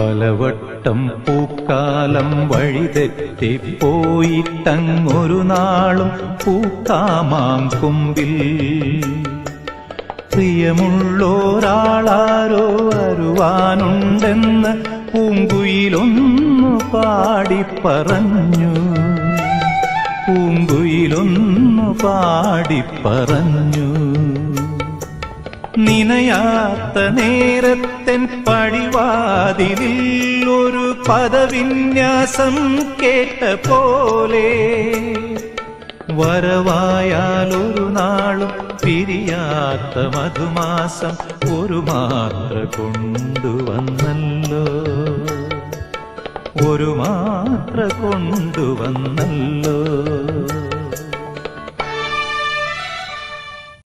പലവട്ടം പൂക്കാലം വഴിതെറ്റിപ്പോയിട്ടങ്ങൊരു നാളും പൂക്കാമാം കുമ്പിൽ. പ്രിയമുള്ളോരാളാരോ വരുവാനുണ്ടെന്ന് പൂങ്കുയിലൊന്നു പാടിപ്പറഞ്ഞു. പൂങ്കുയിലൊന്നു പാടിപ്പറഞ്ഞു. നിനയാത്ത നേരത്തൻ പടിവാതിലിൽ ഒരു പദവിന്യാസം കേട്ട പോലെ. വരവായാൽ ഒരു നാളും പിരിയാത്ത മധുമാസം ഒരു മാത്ര കൊണ്ടുവന്നല്ലോ. ഒരു മാത്ര കൊണ്ടുവന്നല്ലോ.